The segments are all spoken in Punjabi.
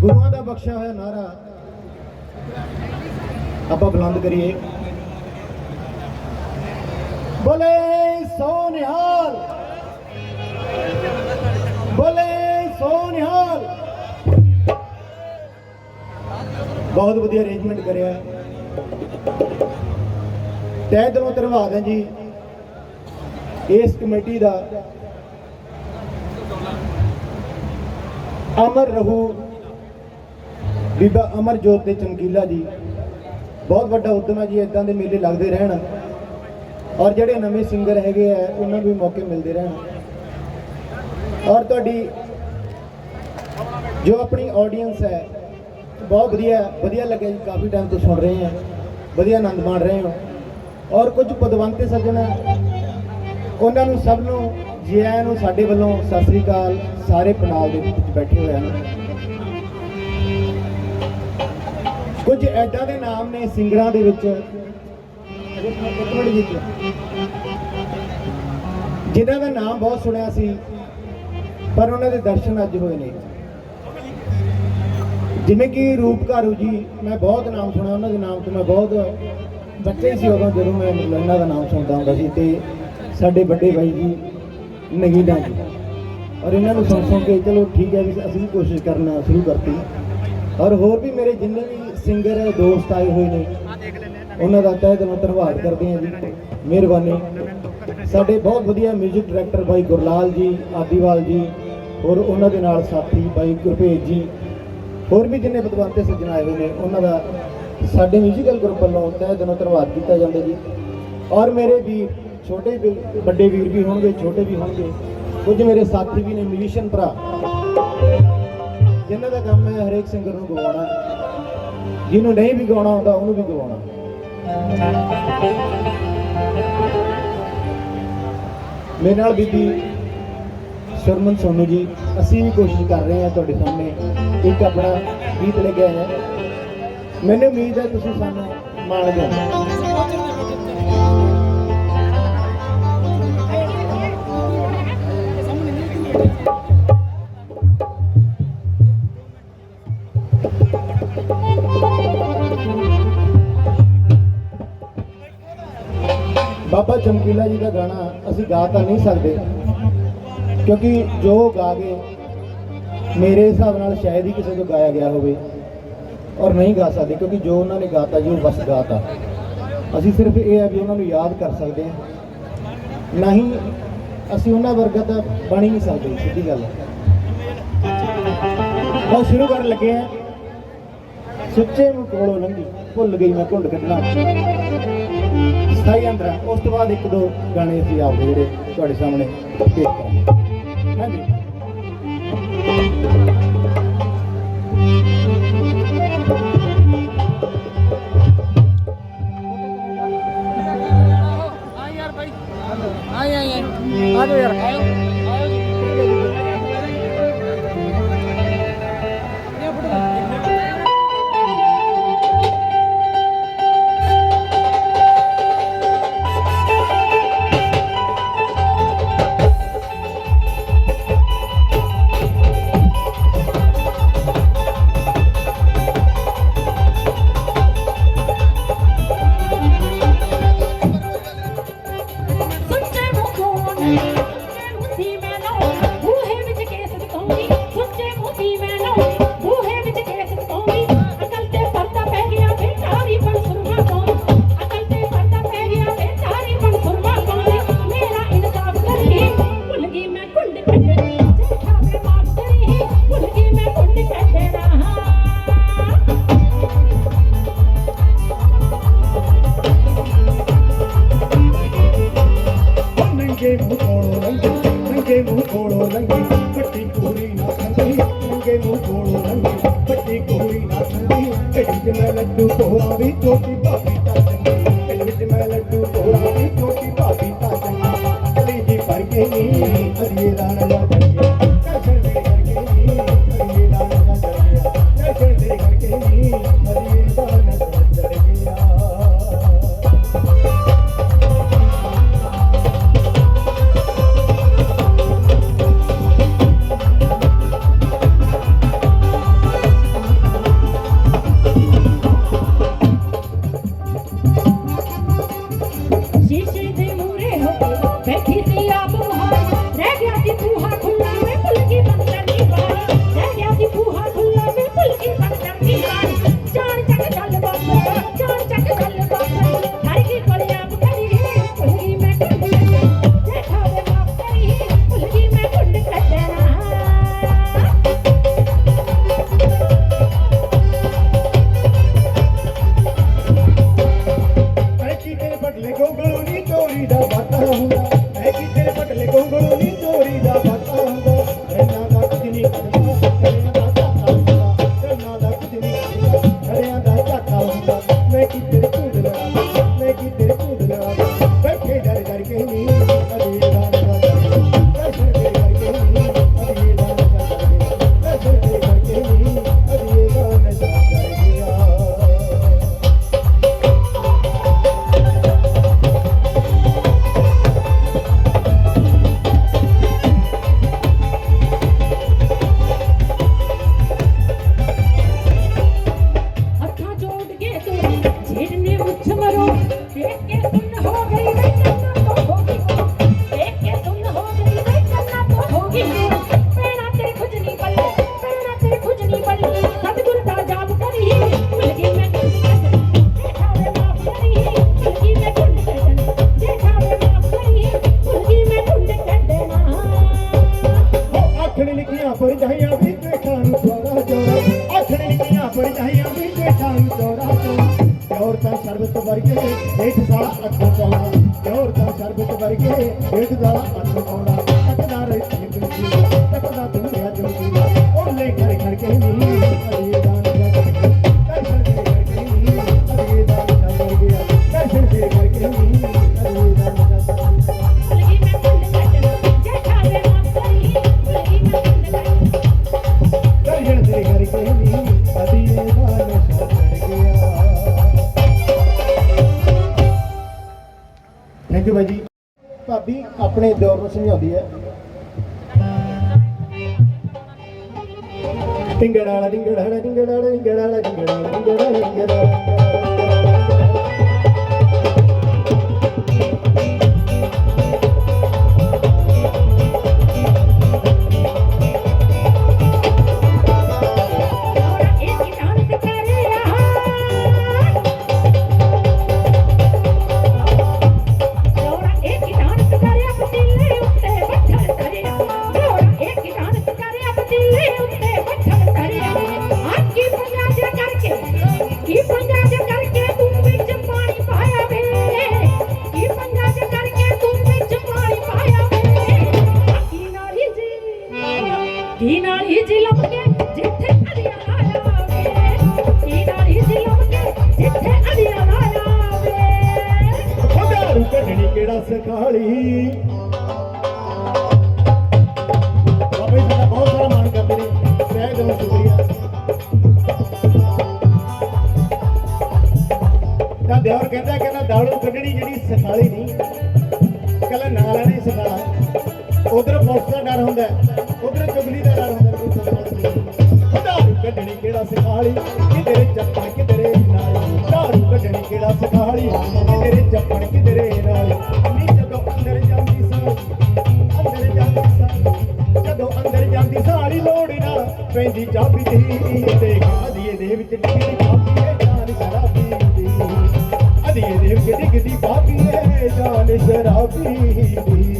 ਗੁਰੂਆਂ ਦਾ ਬਖਸ਼ਿਆ ਹੋਇਆ ਨਾਰਾ ਆਪਾਂ ਬੁਲੰਦ ਕਰੀਏ। ਬੋਲੇ ਸੋ ਨਿਹਾਲ ਬੋਲੇ ਸੋ ਬਹੁਤ ਵਧੀਆ ਅਰੇਂਜਮੈਂਟ ਕਰਿਆ। ਤਹਿ ਦਿਲੋਂ ਧੰਨਵਾਦ ਹੈ ਜੀ। ਇਸ ਕਮੇਟੀ ਦਾ ਅਮਰ ਰਹੂ। ਬੀਬਾ ਅਮਰਜੋਤ ਤੇ ਚਮਕੀਲਾ ਜੀ। ਬਹੁਤ ਵੱਡਾ ਉਦਮ ਹੈ ਜੀ ਇਦਾਂ ਦੇ ਮੇਲੇ ਲੱਗਦੇ ਰਹਿਣ। ਔਰ ਜਿਹੜੇ ਨਵੇਂ ਸਿੰਗਰ ਹੈਗੇ ਆ, ਉਹਨਾਂ ਨੂੰ ਵੀ ਮੌਕੇ ਮਿਲਦੇ ਰਹਿਣ। ਔਰ ਤੁਹਾਡੀ ਜੋ ਆਪਣੀ ਆਡੀਅנס ਹੈ, ਬਹੁਤ ਵਧੀਆ ਵਧੀਆ ਲੱਗਿਆ ਜੀ, ਕਾਫੀ ਟਾਈਮ ਤੋਂ ਸੁਣ ਰਹੇ ਆ। ਵਧੀਆ ਆਨੰਦ ਮਾਣ ਰਹੇ ਹੋ। ਔਰ ਕੁਝ ਪਦਵੰਤੇ ਸੱਜਣ ਉਹਨਾਂ ਨੂੰ ਸਭ ਨੂੰ ਜੀ ਆਇਆਂ ਨੂੰ ਸਾਡੇ ਵੱਲੋਂ ਸਤਿ ਸ੍ਰੀ ਅਕਾਲ ਸਾਰੇ ਪਨਾਲ ਦੇ ਵਿੱਚ ਬੈਠੇ ਹੋਏ ਹਨ। ਕੁਝ ਐਡਾਂ ਦੇ ਨਾਮ ਨੇ ਸਿੰਗਰਾਂ ਦੇ ਵਿੱਚ। ਜਿਹਨਾਂ ਦਾ ਨਾਮ ਬਹੁਤ ਸੁਣਿਆ ਸੀ, ਪਰ ਉਹਨਾਂ ਦੇ ਦਰਸ਼ਨ ਅੱਜ ਹੋਏ ਨੇ। ਜਿਵੇਂ ਕਿ ਰੂਪਕਾਰੂ ਜੀ, ਮੈਂ ਬਹੁਤ ਨਾਮ ਸੁਣਿਆ, ਉਹਨਾਂ ਦੇ ਨਾਮ ਤੋਂ ਮੈਂ ਬਹੁਤ ਬੱਚੇ ਸੀ ਉਦੋਂ ਜਦੋਂ ਮੈਂ ਇਹਨਾਂ ਦਾ ਨਾਮ ਸੁਣਦਾ ਹੁੰਦਾ ਸੀ ਤੇ ਸਾਡੇ ਵੱਡੇ ਭਾਈ ਜੀ ਨਗੀਨਾ ਜੀ ਔਰ ਇਹਨਾਂ ਨੂੰ ਸੁਣ ਸੁਣ ਕੇ ਚਲੋ ਠੀਕ ਹੈ ਵੀ ਅਸੀਂ ਵੀ ਕੋਸ਼ਿਸ਼ ਕਰਨਾ ਸ਼ੁਰੂ ਕਰਤੀ। ਔਰ ਹੋਰ ਵੀ ਮੇਰੇ ਜਿੰਨੇ ਵੀ ਸਿੰਗਰ ਦੋਸਤ ਆਏ ਹੋਏ ਨੇ, ਉਹਨਾਂ ਦਾ ਤਹਿ ਦਿਲੋਂ ਧੰਨਵਾਦ ਕਰਦੇ ਹਾਂ ਜੀ। ਮਿਹਰਬਾਨੀ। ਸਾਡੇ ਬਹੁਤ ਵਧੀਆ 뮤직 ਡਾਇਰੈਕਟਰ ਬਾਈ ਗੁਰਲਾਲ ਜੀ, ਆਦੀਵਾਲ ਜੀ ਔਰ ਉਹਨਾਂ ਦੇ ਨਾਲ ਸਾਥੀ ਬਾਈ ਗੁਰਭੇਜ ਜੀ, ਹੋਰ ਵੀ ਜਿੰਨੇ ਵਿਦਵਾਨ ਸੱਜਣ ਆਏ ਹੋਏ ਨੇ, ਉਹਨਾਂ ਦਾ ਸਾਡੇ ਮਿਊਜ਼ੀਕਲ ਗਰੁੱਪ ਵੱਲੋਂ ਤਹਿ ਦਿਲੋਂ ਧੰਨਵਾਦ ਕੀਤਾ ਜਾਂਦਾ ਜੀ। ਔਰ ਮੇਰੇ ਵੀਰ ਛੋਟੇ ਵੀ, ਵੱਡੇ ਵੀਰ ਵੀ ਹੋਣਗੇ, ਛੋਟੇ ਵੀ ਹੋਣਗੇ। ਕੁਝ ਮੇਰੇ ਸਾਥੀ ਵੀ ਨੇ ਮਿਊਜ਼ੀਸ਼ੀਅਨ ਭਰਾ। ਜਿਨ੍ਹਾਂ ਦਾ ਕੰਮ ਹੈ ਹਰੇਕ ਸਿੰਗਰ ਨੂੰ ਗਵਾਉਣਾ ਜਿਹਨੂੰ ਨਹੀਂ ਵੀ ਗਾਉਣਾ ਆਉਂਦਾ ਉਹਨੂੰ ਵੀ ਗਵਾਉਣਾ। ਮੇਰੇ ਨਾਲ ਬੀਬੀ ਸ਼ਰਮਨ ਸੋਨੂ ਜੀ, ਅਸੀਂ ਵੀ ਕੋਸ਼ਿਸ਼ ਕਰ ਰਹੇ ਹਾਂ ਤੁਹਾਡੇ ਸਾਹਮਣੇ ਇੱਕ ਆਪਣਾ ਗੀਤ ਲੈ ਕੇ ਆਏ ਮੈਨੂੰ ਉਮੀਦ ਹੈ ਤੁਸੀਂ ਸਾਨੂੰ ਮਾਣ ਦਿਓ ਬਾਬਾ ਚਮਕੀਲਾ ਜੀ ਦਾ ਗਾਣਾ ਅਸੀਂ ਗਾ ਤਾਂ ਨਹੀਂ ਸਕਦੇ, ਕਿਉਂਕਿ ਜੋ ਗਾ ਗਏ ਮੇਰੇ ਹਿਸਾਬ ਨਾਲ ਸ਼ਾਇਦ ਹੀ ਕਿਸੇ ਤੋਂ ਗਾਇਆ ਗਿਆ ਹੋਵੇ ਔਰ ਨਹੀਂ ਗਾ ਸਕਦੇ, ਕਿਉਂਕਿ ਜੋ ਉਹਨਾਂ ਨੇ ਗਾਤਾ ਜੀ ਉਹ ਬਸ ਗਾਤਾ। ਅਸੀਂ ਸਿਰਫ ਇਹ ਹੈ ਵੀ ਉਹਨਾਂ ਨੂੰ ਯਾਦ ਕਰ ਸਕਦੇ ਹਾਂ। ਨਹੀਂ ਅਸੀਂ ਉਹਨਾਂ ਵਰਗਾ ਤਾਂ ਬਣ ਹੀ ਨਹੀਂ ਸਕਦੇ, ਸਿੱਧੀ ਗੱਲ ਹੈ। ਬਹੁਤ ਸ਼ੁਰੂ ਕਰਨ ਲੱਗੇ ਆ। ਸੁੱਚੇ ਨੂੰ ਕੋਲੋਂ ਲੰਘੀ, ਭੁੱਲ ਗਈ ਮੈਂ ਘੁੰਡ ਕੱਢਣਾ। ਸਹੀ ਅੰਦਰ ਉਸ ਤੋਂ ਬਾਅਦ ਇੱਕ ਦੋ ਗਾਣੇ ਅਸੀਂ ਆਪਦੇ ਜਿਹੜੇ ਤੁਹਾਡੇ ਸਾਹਮਣੇ ਪੇਸ਼ ਕਰਾਂਗੇ। ਹਾਂਜੀ। 哎呀呀那就是还有 ਢਿੱਡ ਵਿੱਚ ਮੈਂ ਲੱਡੂ ਕੋਹਾ ਵੀ ਛੋਟੀ ਭਾਬੀ ਤਾਂ ਚੰਗੀ ਢਿੱਡ ਵਿੱਚ ਮੈਂ ਲੱਡੂ ਕੋਹਾ ਵੀ second. ਹੋਣਾ ਹੋਰ ਤਾਂ ਸ਼ਰਬਤ ਵਰਗੇ ਢੇਡ ਦਾ ਅੰਨ ਹੋਣਾ ਟੱਕਦਾ ਰਹੇ ਜਿੰਦਗੀ ਟੱਕਦਾ ਦੁਨੀਆ ਜੋਗੀ ਓਲੇ ਖੜ ਖੜ ਕੇ ਨੀ ਅੜੀਏ ਦਾਨ ਜਾ ਕੇ ਦਰਸ਼ਨ ਦੇ ਖੜ ਕੇ ਨੀ ਅੜੀਏ ਦਾਨ ਜਾ ਕਰ ਗਿਆ ਦਰਸ਼ਨ ਦੇ ਖੜ ਕੇ ਨੀ ਅੜੀਏ ਦਾਨ ਜਾ ਕਰ ਲਗੀ ਮੈਂ ਫੁੱਲ ਕੱਟ ਜੇ ਖਾਵੇ ਮਾਂ ਕਰੀ ਲਗੀ ਮੈਂ ਫੁੱਲ ਕੱਟ ਦਰਸ਼ਨ ਦੇ ਖੜ ਕੇ ਨੀ ਥੈਂਕ ਯੂ ਬਾਈ ਜੀ? ਭਾਬੀ, ਆਪਣੇ ਦੌਰ ਨੂੰ ਸਮਝਾਉਂਦੀ ਹੈ। ਢਿੰਗੜਾ ਢਿੰਗੜਾ ਢਿੰਗੜਾ ਢਿੰਗੜਾ ਢਿੰਗੜਾ ਢਿੰਗੜਾ ਢਿੰਗੜਾ ਕਿਧਰੇ ਕਿਧਰੇ ਨਾਲੀ ਦਾੜੂ ਕੱਢਣੀ ਕਿਹੜਾ ਸਖਾਲੀ? ਕਿਧਰੇ ਚੱਪਣ ਕਿਧਰੇ ਨਾਲੀ? ਨੀ ਜਦੋਂ ਅੰਦਰ ਜਾਂਦੀ ਸਾਲੀ ਅੰਦਰ ਜਾਂਦੀ ਸਾਲੀ ਜਦੋਂ ਅੰਦਰ ਜਾਂਦੀ ਸਾਲੀ ਲੋੜ ਨਾ ਪੈਂਦੀ ਚਾਬੀ ਦੀ ਦੇਖ ਅਧੀਏ ਦੇ ਵਿੱਚ ਡਿੱਗਦੀ ਪਾਪੀ ਹੈ, ਜਾਨ ਸ਼ਰਾਬੀ ਦੀ। ਅਧੀਏ ਦੇ ਵਿੱਚ ਡਿੱਗਦੀ ਪਾਪੀ ਹੈ, ਜਾਨ ਸ਼ਰਾਬੀ ਦੀ।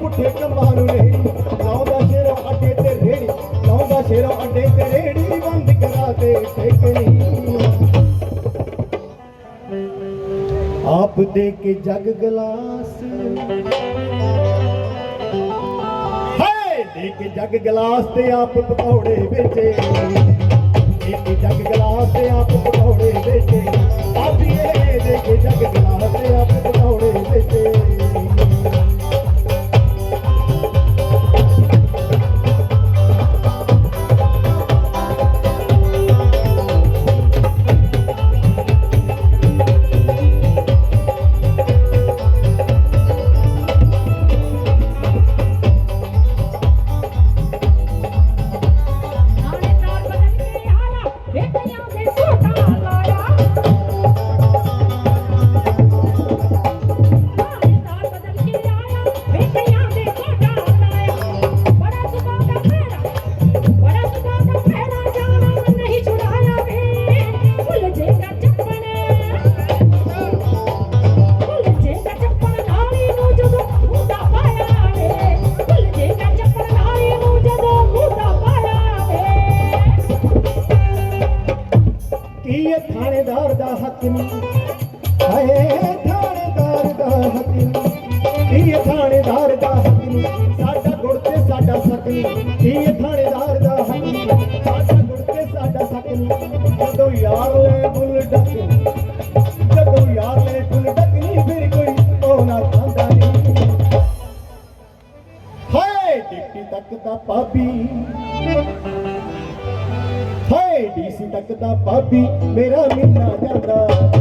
ਪੁੱਠੇ ਕੰਮਾਂ ਨੂੰ ਮੇਰੀ ਲਾਉਂਦਾ ਸ਼ੇਰੋਂ ਅੱਡੇ ਤੇ ਰੇੜੀ ਲਾਉਂਦਾ ਸ਼ੇਰੋਂ ਅੱਡੇ ਤੇ ਰੇੜੀ, ਬੰਦ ਕਰਾ ਦੇ ਟੇਕਣੀ ਆਪ ਦੇ ਕੇ ਜਗ ਗਲਾਸ। ਹਾਏ, ਦੇ ਕੇ ਜਗ ਗਲਾਸ ਤੇ ਆਪ ਪਕੌੜੇ ਵੇਚੇ। ਇੱਕ ਜੱਗ ਗਲਾਸ ਤੇ ਆਪ ਸੱਕ ਨਹੀਂ ਕੀ ਥਾਣੇਦਾਰ ਦਾ ਸਾਡਾ ਗੁੜ ਤੇ ਸਾਡਾ ਸੱਕ ਜਦੋਂ ਯਾਰ ਲੈ ਬੁੱਲ ਡੱਕ ਜਦੋਂ ਯਾਰ ਲੈ ਬੁੱਲ ਡੱਕ ਨਹੀਂ, ਫਿਰ ਕੋਈ ਉਹ ਖਾਂਦਾ ਨਹੀਂ। ਹਾਏ ਡਿੱਕੀ ਤੱਕ ਦਾ ਪਾਪੀ ਹਾਏ, ਡੀਸੀ ਤੱਕ ਦਾ ਪਾਪੀ ਮੇਰਾ ਮੀਨਾ ਜਾਂਦਾ।